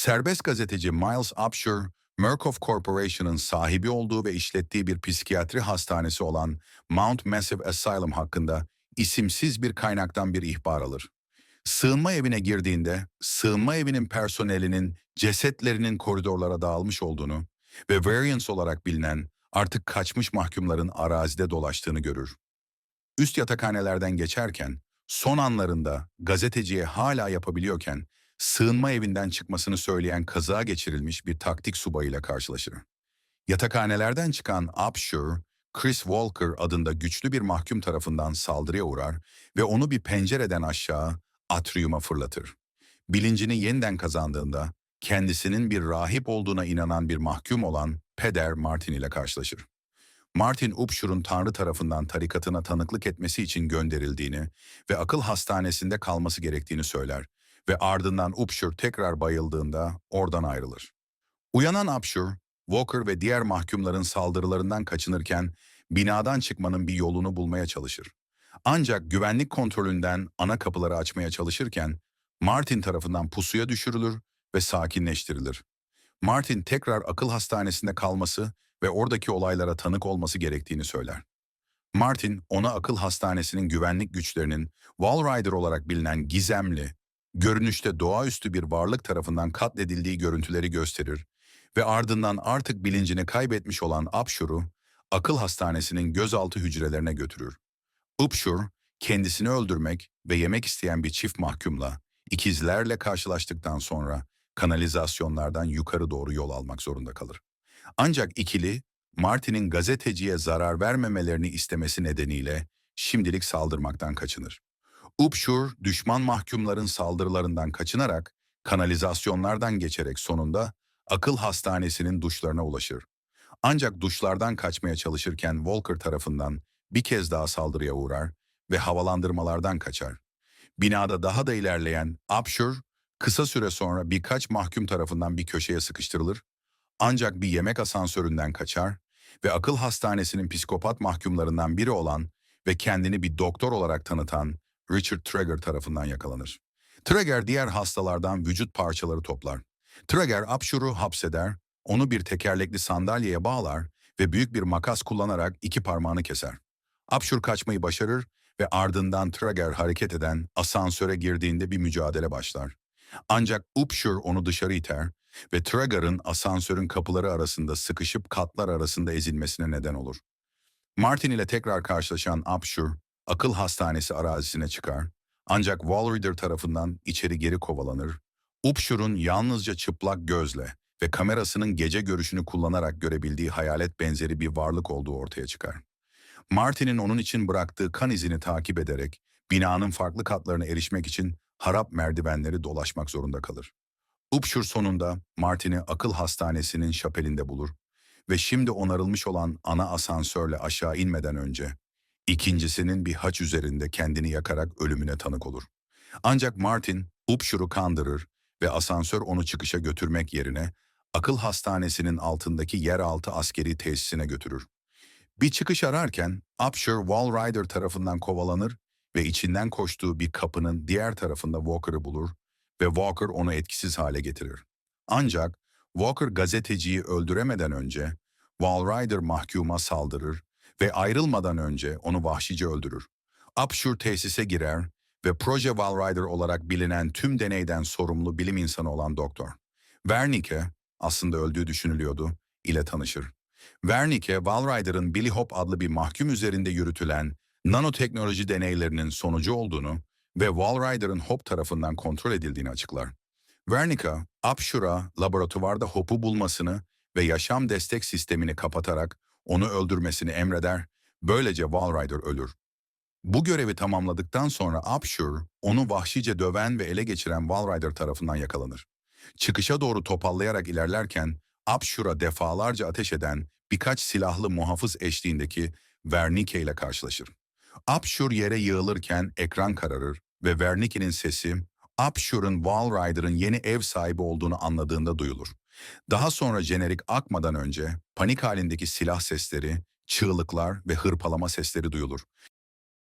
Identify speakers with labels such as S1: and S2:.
S1: Serbest gazeteci Miles Upshur, Murkoff Corporation'ın sahibi olduğu ve işlettiği bir psikiyatri hastanesi olan Mount Massive Asylum hakkında isimsiz bir kaynaktan bir ihbar alır. Sığınma evine girdiğinde, sığınma evinin personelinin cesetlerinin koridorlara dağılmış olduğunu ve variance olarak bilinen artık kaçmış mahkumların arazide dolaştığını görür. Üst yatakhanelerden geçerken, son anlarında gazeteciye hala yapabiliyorken, sığınma evinden çıkmasını söyleyen kaza geçirilmiş bir taktik subayıyla karşılaşır. Yatakhanelerden çıkan Upshur, Chris Walker adında güçlü bir mahkum tarafından saldırıya uğrar ve onu bir pencereden aşağı atriuma fırlatır. Bilincini yeniden kazandığında kendisinin bir rahip olduğuna inanan bir mahkum olan Peder Martin ile karşılaşır. Martin Upshur'un Tanrı tarafından tarikatına tanıklık etmesi için gönderildiğini ve akıl hastanesinde kalması gerektiğini söyler ve ardından Upshur tekrar bayıldığında oradan ayrılır. Uyanan Upshur, Walker ve diğer mahkumların saldırılarından kaçınırken binadan çıkmanın bir yolunu bulmaya çalışır. Ancak güvenlik kontrolünden ana kapıları açmaya çalışırken Martin tarafından pusuya düşürülür ve sakinleştirilir. Martin tekrar akıl hastanesinde kalması ve oradaki olaylara tanık olması gerektiğini söyler. Martin, ona akıl hastanesinin güvenlik güçlerinin Walrider olarak bilinen gizemli, görünüşte doğaüstü bir varlık tarafından katledildiği görüntüleri gösterir ve ardından artık bilincini kaybetmiş olan Upshur'u akıl hastanesinin gözaltı hücrelerine götürür. Upshur, kendisini öldürmek ve yemek isteyen bir çift mahkumla, ikizlerle karşılaştıktan sonra kanalizasyonlardan yukarı doğru yol almak zorunda kalır. Ancak ikili, Martin'in gazeteciye zarar vermemelerini istemesi nedeniyle şimdilik saldırmaktan kaçınır. Upshur, düşman mahkumların saldırılarından kaçınarak kanalizasyonlardan geçerek sonunda akıl hastanesinin duşlarına ulaşır. Ancak duşlardan kaçmaya çalışırken Walker tarafından bir kez daha saldırıya uğrar ve havalandırmalardan kaçar. Binada daha da ilerleyen Upshur, kısa süre sonra birkaç mahkum tarafından bir köşeye sıkıştırılır ancak bir yemek asansöründen kaçar ve akıl hastanesinin psikopat mahkumlarından biri olan ve kendini bir doktor olarak tanıtan Richard Traeger tarafından yakalanır. Traeger diğer hastalardan vücut parçaları toplar. Traeger Upshur'u hapseder, onu bir tekerlekli sandalyeye bağlar ve büyük bir makas kullanarak iki parmağını keser. Upshur kaçmayı başarır ve ardından Traeger hareket eden asansöre girdiğinde bir mücadele başlar. Ancak Upshur onu dışarı iter ve Traeger'ın asansörün kapıları arasında sıkışıp katlar arasında ezilmesine neden olur. Martin ile tekrar karşılaşan Upshur, akıl hastanesi arazisine çıkar ancak Wallreader tarafından içeri geri kovalanır. Upshur'un yalnızca çıplak gözle ve kamerasının gece görüşünü kullanarak görebildiği hayalet benzeri bir varlık olduğu ortaya çıkar. Martin'in onun için bıraktığı kan izini takip ederek binanın farklı katlarına erişmek için harap merdivenleri dolaşmak zorunda kalır. Upshur sonunda Martin'i akıl hastanesinin şapelinde bulur ve şimdi onarılmış olan ana asansörle aşağı inmeden önce ikincisinin bir haç üzerinde kendini yakarak ölümüne tanık olur. Ancak Martin Upshur'u kandırır ve asansör onu çıkışa götürmek yerine akıl hastanesinin altındaki yeraltı askeri tesisine götürür. Bir çıkış ararken Upshur Wallrider tarafından kovalanır ve içinden koştuğu bir kapının diğer tarafında Walker'ı bulur ve Walker onu etkisiz hale getirir. Ancak Walker gazeteciyi öldüremeden önce Wallrider mahkuma saldırır ve ayrılmadan önce onu vahşice öldürür. Upshur tesise girer ve Proje Wallrider olarak bilinen tüm deneyden sorumlu bilim insanı olan doktor. Wernicke, aslında öldüğü düşünülüyordu, ile tanışır. Wernicke, Wallrider'ın Billy Hop adlı bir mahkum üzerinde yürütülen nanoteknoloji deneylerinin sonucu olduğunu ve Wallrider'ın Hop tarafından kontrol edildiğini açıklar. Wernicke, Upshur'a laboratuvarda Hop'u bulmasını ve yaşam destek sistemini kapatarak onu öldürmesini emreder, böylece Wallrider ölür. Bu görevi tamamladıktan sonra Upshur, onu vahşice döven ve ele geçiren Wallrider tarafından yakalanır. Çıkışa doğru topallayarak ilerlerken, Upshur'a defalarca ateş eden birkaç silahlı muhafız eşliğindeki Wernicke ile karşılaşır. Upshur yere yığılırken ekran kararır ve Wernicke'nin sesi Upshur'un Wallrider'ın yeni ev sahibi olduğunu anladığında duyulur. Daha sonra jenerik akmadan önce panik halindeki silah sesleri, çığlıklar ve hırpalama sesleri duyulur.